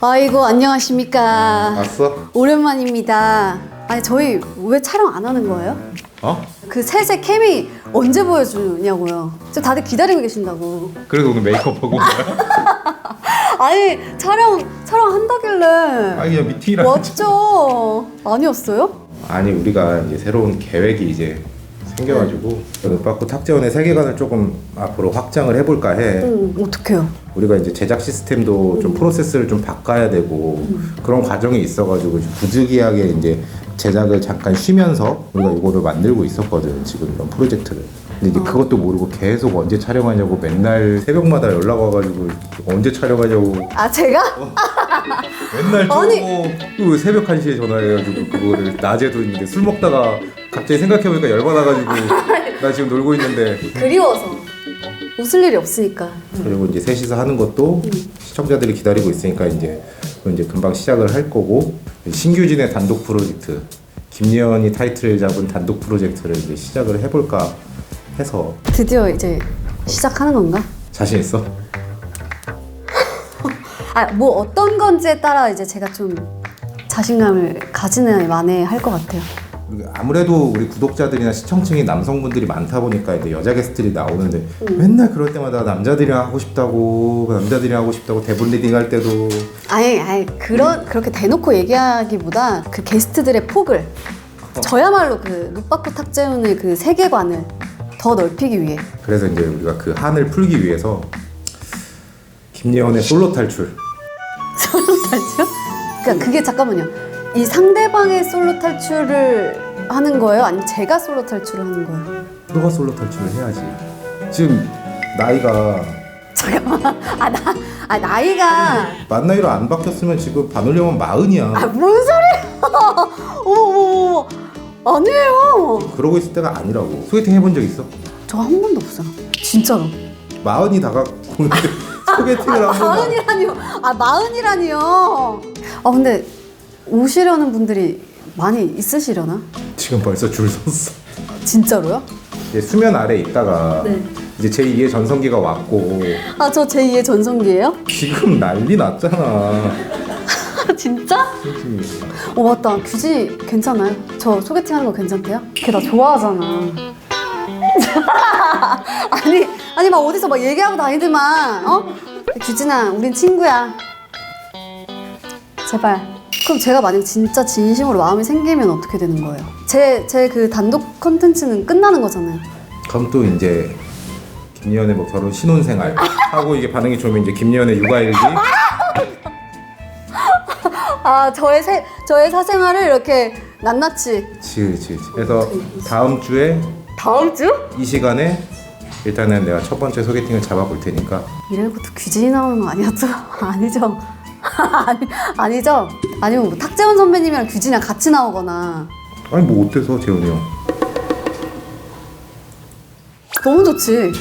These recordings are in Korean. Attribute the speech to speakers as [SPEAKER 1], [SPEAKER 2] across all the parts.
[SPEAKER 1] 아이고 안녕하십니까.
[SPEAKER 2] 왔어?
[SPEAKER 1] 오랜만입니다. 아니 저희 왜 촬영 안 하는 거예요?
[SPEAKER 2] 어?
[SPEAKER 1] 그 셋의 케미 언제 보여주냐고요. 지금 다들 기다리고 계신다고.
[SPEAKER 2] 그래서 오늘 메이크업 하고 온 거야?
[SPEAKER 1] 아니 촬영 촬영 한다길래
[SPEAKER 2] 아니 그냥 미팅이라
[SPEAKER 1] 왔죠. 아니었어요?
[SPEAKER 2] 아니 우리가 이제 새로운 계획이 이제 생겨가지고 눈빠꾸 탁재원의 세계관을 조금 앞으로 확장을 해볼까 해.
[SPEAKER 1] 응 어떡해요?
[SPEAKER 2] 우리가 이제 제작 시스템도 좀 프로세스를 좀 바꿔야 되고 그런 과정이 있어가지고 좀 부득이하게 이제 제작을 잠깐 쉬면서 우리가 이거를 만들고 있었거든 지금 이런 프로젝트를. 근데 이제 그것도 모르고 계속 언제 촬영하냐고 맨날 새벽마다 연락 와가지고 언제 촬영하냐고.
[SPEAKER 1] 아 제가?
[SPEAKER 2] 맨날
[SPEAKER 1] 아니.
[SPEAKER 2] 쪼고 왜 새벽 1시에 전화해가지고 그거를 낮에도 있는데 술 먹다가 갑자기 생각해보니까 열받아가지고 나 지금 놀고 있는데
[SPEAKER 1] 그리워서 웃을 일이 없으니까.
[SPEAKER 2] 그리고 이제 셋이서 하는 것도 시청자들이 기다리고 있으니까 이제 그건 이제 금방 시작을 할 거고 신규진의 단독 프로젝트 김예원이 타이틀을 잡은 단독 프로젝트를 이제 시작을 해볼까 해서
[SPEAKER 1] 드디어 이제 시작하는 건가?
[SPEAKER 2] 자신 있어?
[SPEAKER 1] 아 뭐 어떤 건지에 따라 이제 제가 좀 자신감을 가지는 만에 할 것 같아요.
[SPEAKER 2] 아무래도 우리 구독자들이나 시청층이 남성분들이 많다 보니까 이제 여자 게스트들이 나오는데 맨날 그럴 때마다 남자들이랑 하고 싶다고 남자들이랑 하고 싶다고 대본 리딩 할 때도.
[SPEAKER 1] 아니, 아니 그런 그렇게 대놓고 얘기하기보다 그 게스트들의 폭을 저야말로 그 룩바쿠 탁재훈의 그 세계관을 더 넓히기 위해.
[SPEAKER 2] 그래서 이제 우리가 그 한을 풀기 위해서 김예원의 솔로 탈출.
[SPEAKER 1] 솔로 탈출? 그러니까 그게 잠깐만요. 이 상대방의 솔로 탈출을 하는 거예요? 아니면 제가 솔로 탈출을 하는 거예요?
[SPEAKER 2] 너가 솔로 탈출을 해야지 지금 나이가
[SPEAKER 1] 잠깐만. 아, 나, 아 나이가
[SPEAKER 2] 만 나이로 안 바뀌었으면 지금 반올려면 마흔이야
[SPEAKER 1] 아, 뭔 소리야? 어머, 어머, 어머. 아니에요.
[SPEAKER 2] 그러고 있을 때가 아니라고 소개팅 해본 적 있어?
[SPEAKER 1] 저 한 번도 없어요. 진짜로.
[SPEAKER 2] 마흔이 다가오는데 소개팅을
[SPEAKER 1] 아,
[SPEAKER 2] 한 번.
[SPEAKER 1] 마흔이라니요. 아, 마흔이라니요. 아, 근데 오시려는 분들이 많이 있으시려나?
[SPEAKER 2] 지금 벌써 줄 섰어.
[SPEAKER 1] 진짜로요?
[SPEAKER 2] 이제 수면 아래 있다가
[SPEAKER 1] 네.
[SPEAKER 2] 이제 제 2의 전성기가 왔고
[SPEAKER 1] 아, 저 제2의 전성기예요?
[SPEAKER 2] 지금 난리 났잖아.
[SPEAKER 1] 진짜? 어, 맞다. 규지 괜찮아요? 저 소개팅 하는 거 괜찮대요? 걔 나 좋아하잖아. 아니, 아니, 막 어디서 막 얘기하고 다니더만, 어? 규진아, 우린 친구야. 제발. 그럼 제가 만약 진짜 진심으로 마음이 생기면 어떻게 되는 거예요? 제, 제 그 단독 컨텐츠는 끝나는 거잖아요.
[SPEAKER 2] 그럼 또 이제 김예원의 뭐 결혼 신혼생활 하고 이게 반응이 좋으면 이제 김예원의 육아일기
[SPEAKER 1] 아, 저의 세, 저의 사생활을 이렇게 낱낱이.
[SPEAKER 2] 그치. 그래서 다음 주에
[SPEAKER 1] 다음 주?
[SPEAKER 2] 이 시간에 일단은 내가 첫 번째 소개팅을 잡아볼 테니까
[SPEAKER 1] 이런 것도 규진이 나오는 거 아니었죠? 아니죠? 아니, 아니죠? 아니면 뭐 탁재훈 선배님이랑 규진이랑 같이 나오거나
[SPEAKER 2] 아니 뭐 어때서 재훈이 형
[SPEAKER 1] 너무 좋지.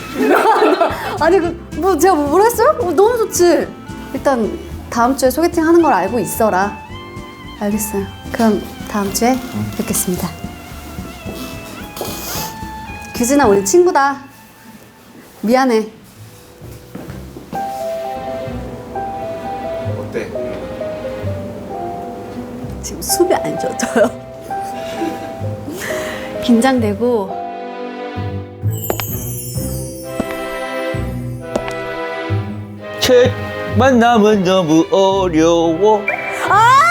[SPEAKER 1] 아니 그 뭐 제가 뭐 했어요? 어, 너무 좋지. 일단 다음 주에 소개팅 하는 걸 알고 있어라. 알겠어요. 그럼 다음 주에 뵙겠습니다. 규진아 우리 친구다. 미안해. 지금 숨이 안 쉬어져요. 긴장되고.
[SPEAKER 3] 책 만남은 너무 어려워.
[SPEAKER 1] 아